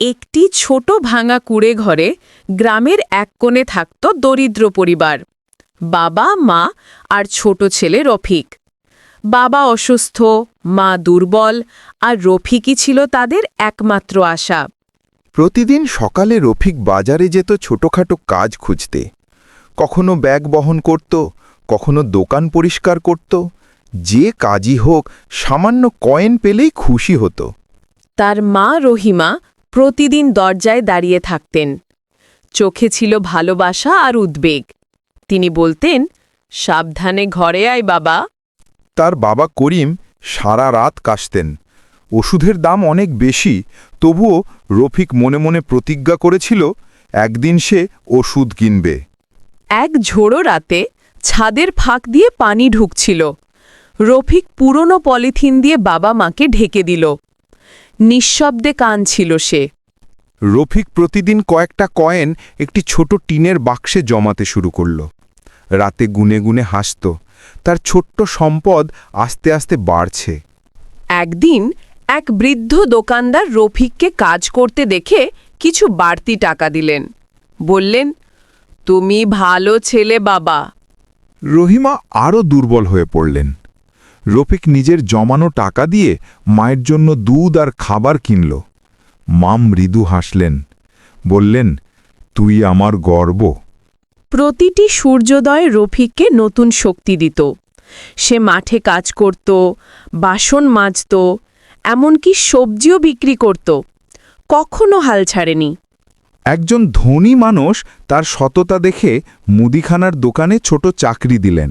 একটি ছোট ভাঙা কুড়ে ঘরে গ্রামের এক কোণে থাকত দরিদ্র পরিবার। বাবা মা আর ছোট ছেলে রফিক। বাবা অসুস্থ মা দুর্বল আর রফিকই ছিল তাদের একমাত্র আশা। প্রতিদিন সকালে রফিক বাজারে যেত ছোটখাটো কাজ খুঁজতে। কখনো ব্যাগ বহন করত কখনো দোকান পরিষ্কার করত। যে কাজই হোক সামান্য কয়েন পেলেই খুশি হতো। তার মা রহিমা প্রতিদিন দরজায় দাঁড়িয়ে থাকতেন। চোখে ছিল ভালোবাসা আর উদ্বেগ। তিনি বলতেন সাবধানে ঘরে আয় বাবা। তার বাবা করিম সারা রাত কাশতেন। ওষুধের দাম অনেক বেশি তবুও রফিক মনে মনে প্রতিজ্ঞা করেছিল একদিন সে ওষুধ কিনবে। এক ঝোড়ো রাতে ছাদের ফাঁক দিয়ে পানি ঢুকছিল। রফিক পুরনো পলিথিন দিয়ে বাবা মাকে ঢেকে দিল। নিঃশব্দে কাঁদছিল সে। রফিক প্রতিদিন কয়েকটা কয়েন একটি ছোট টিনের বাক্সে জমাতে শুরু করল। রাতে গুনে গুনে হাসত। তার ছোট্ট সম্পদ আস্তে আস্তে বাড়ছে। একদিন এক বৃদ্ধ দোকানদার রফিককে কাজ করতে দেখে কিছু বাড়তি টাকা দিলেন। বললেন তুমি ভালো ছেলে বাবা। রহিমা আরও দুর্বল হয়ে পড়লেন। রফিক নিজের জমানো টাকা দিয়ে মায়ের জন্য দুধ আর খাবার কিনল। মা মৃদু হাসলেন, বললেন, তুই আমার গর্ব। প্রতিটি সূর্যোদয় রফিককে নতুন শক্তি দিত। সে মাঠে কাজ করত, বাসন মাজত, এমনকি সবজিও বিক্রি করত। কখনো হাল ছাড়েনি। একজন ধনী মানুষ তার সততা দেখে মুদিখানার দোকানে ছোট চাকরি দিলেন।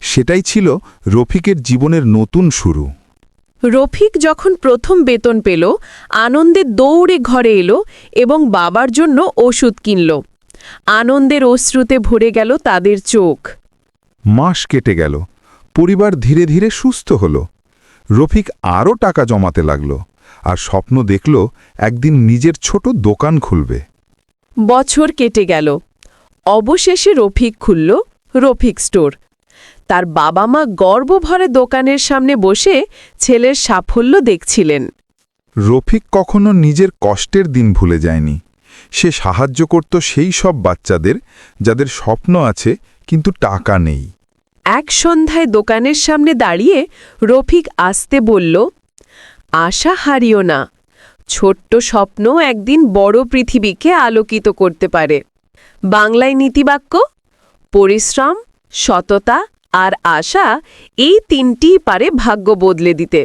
সেটাই ছিল রফিকের জীবনের নতুন শুরু। রফিক যখন প্রথম বেতন পেল আনন্দে দৌড়ে ঘরে এলো এবং বাবার জন্য ওষুধ কিনল। আনন্দের অশ্রুতে ভরে গেল তাদের চোখ। মাস কেটে গেল। পরিবার ধীরে ধীরে সুস্থ হল। রফিক আরও টাকা জমাতে লাগল আর স্বপ্ন দেখল একদিন নিজের ছোট দোকান খুলবে। বছর কেটে গেল। অবশেষে রফিক খুলল রফিক স্টোর। তার বাবা মা গর্বভরে দোকানের সামনে বসে ছেলের সাফল্য দেখছিলেন। রফিক কখনো নিজের কষ্টের দিন ভুলে যায়নি। সে সাহায্য করত সেই সব বাচ্চাদের যাদের স্বপ্ন আছে কিন্তু টাকা নেই। এক সন্ধ্যায় দোকানের সামনে দাঁড়িয়ে রফিক আসতে বলল আশা হারিও না। ছোট্ট স্বপ্ন একদিন বড় পৃথিবীকে আলোকিত করতে পারে। বাংলায় নীতিবাক্য, পরিশ্রম, সততা আর আশা এই তিনটিই পারে ভাগ্য বদলে দিতে।